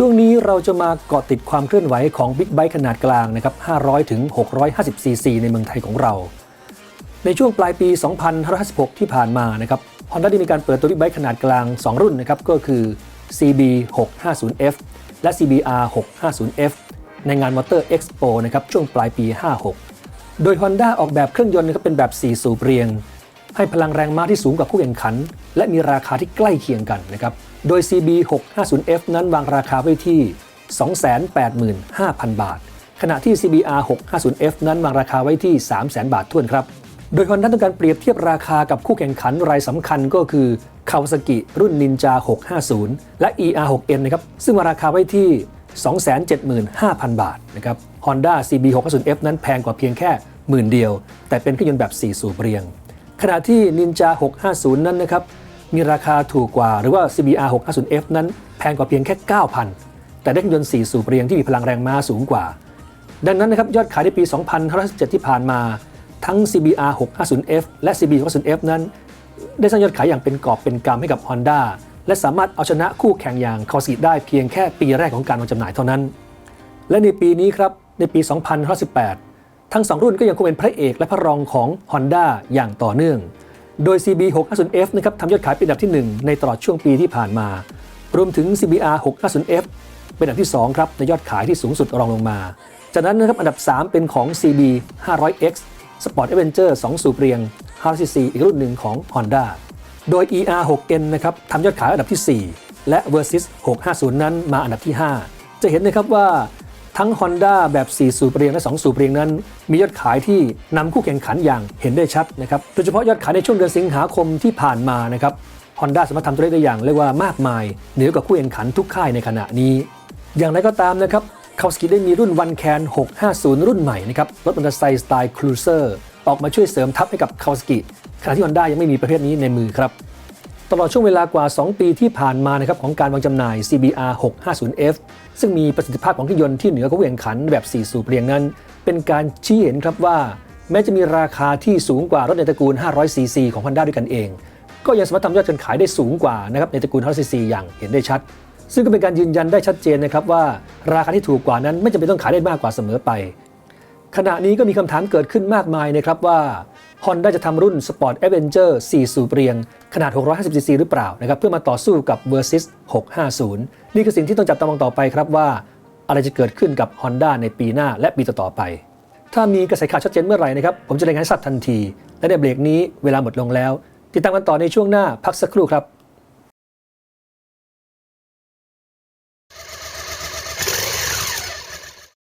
ช่วงนี้เราจะมาเกาะติดความเคลื่อนไหวของบิ๊กไบค์ขนาดกลางนะครับ 500 ถึง 650 ซีซี ในเมืองไทยของเรา ในช่วงปลายปี 2556 ที่ผ่านมานะครับ Honda ได้มีการเปิดตัวบิ๊กไบค์ขนาดกลาง 2 รุ่นนะครับ ก็คือ CB 650F และ CBR 650F ในงานมอเตอร์เอ็กซ์โปนะครับ ช่วงปลายปี 56 โดย Honda ออกแบบเครื่องยนต์นะครับเป็นแบบ 4 สูบเรียง ให้พลังแรงม้าที่สูงกว่าคู่แข่งขัน และมีราคาที่ใกล้เคียงกันนะครับ โดย CB 650F นั้นวางราคาไว้ที่ 285,000 บาท ขณะที่ CBR 650F นั้นวางราคาไว้ที่ 300,000 บาทท้วนครับ โดย Honda ต้องการเปรียบเทียบราคากับคู่แข่งขันรายสำคัญก็คือ Kawasaki รุ่น Ninja 650 และ ER6N นะครับ ซึ่งวางราคาไว้ที่ 275,000 บาทนะครับ Honda CB 650F นั้นแพงกว่าเพียงแค่หมื่นเดียว แต่เป็นเครื่องยนต์แบบ 4 สูบเรียง ขณะที่ Ninja 650 นั้นนะครับ มีราคาถูกกว่าหรือว่า CBR 650F นั้นแพงกว่าเพียงแค่ 9,000 แต่ได้เครื่องยนต์4สูบเรียงที่มีพลังแรงม้าสูงกว่า ดังนั้นนะครับยอดขายในปี2517 ที่ผ่านมาทั้ง CBR 650F และ CB 650F นั้น ได้สร้างยอดขายอย่างเป็นกอบเป็นกำให้กับ Honda และสามารถเอาชนะคู่แข่งอย่างคาสิได้เพียงแค่ปีแรกของการวางจำหน่ายเท่านั้น และในปีนี้ครับในปี 2018 ทั้ง 2 รุ่นก็ยังคงเป็นพระเอกและพระรองของ Honda อย่างต่อเนื่อง โดย CB 650F นะครับทำยอดขายเป็นอันดับที่ 1 ในตลอดช่วงปีที่ผ่านมา รวมถึง CBR 650F เป็นอันดับที่ 2 ครับในยอดขายที่สูงสุดรองลงมา จากนั้นนะครับอันดับ 3 เป็นของ CB 500X Sport Adventure 2สูบเรียง 500cc อีกรุ่นหนึ่งของ Honda โดย ER6N นะครับทำยอดขายอันดับที่ 4 และ Versys 650 นั้นมาอันดับที่ 5 จะเห็นนะครับว่า ทั้ง Honda แบบ 4 สูบเรียงและ 2 สูบเรียงนั้น มียอดขายที่นำคู่แข่งขันอย่างเห็นได้ชัดนะครับโดยเฉพาะยอดขายในช่วงเดือนสิงหาคมที่ผ่านมานะครับ Honda สามารถทำตัวเลขได้อย่างเรียกว่ามากมายเหนือกว่าคู่แข่งขันทุกค่ายในขณะนี้ อย่างไรก็ตามนะครับคาวสกิได้มีรุ่นวันแคน650 รุ่นใหม่นะครับรถมอเตอร์ไซค์สไตล์ครูเซอร์ออกมาช่วยเสริมทัพให้กับคาวสกิขณะที่ Honda ยังไม่มีประเภทนี้ในมือครับ ตลอดช่วงเวลากว่า 2 ปีที่ผ่านมานะครับของการวางจำหน่าย CBR 650F ซึ่งมีประสิทธิภาพของเครื่องยนต์ที่เหนือกว่าแข่งขันแบบ4สูบเรียงนั้น เป็นการชี้เห็นครับว่า แม้จะมีราคาที่สูงกว่ารถในตระกูล 500cc ของ Honda ด้วยกันเอง ก็ยังสามารถทำยอดการขายได้สูงกว่านะครับในตระกูล 500cc อย่างเห็นได้ชัด ซึ่งก็เป็นการยืนยันได้ชัดเจนนะครับว่าราคาที่ถูกกว่านั้นไม่จำเป็นต้องขายได้มากกว่าเสมอไป ขณะนี้ก็มีคำถามเกิดขึ้นมากมายนะครับว่า Honda จะทำรุ่น Sport Adventure 4สูบเรียง ขนาด 650cc หรือเปล่านะครับเพื่อมาต่อสู้กับ Versys 650 นี่คือสิ่งที่ต้องจับตามองต่อไปครับว่า อะไรจะเกิดขึ้นกับ Honda ในปีหน้าและปีต่อๆไป ถ้ามีกระแสข่าวชัดเจนเมื่อไหร่นะครับผมจะรายงานให้ทราบทันที และในเบรกนี้เวลาหมดลงแล้ว ติดตามกันต่อในช่วงหน้าพักสักครู่ครับ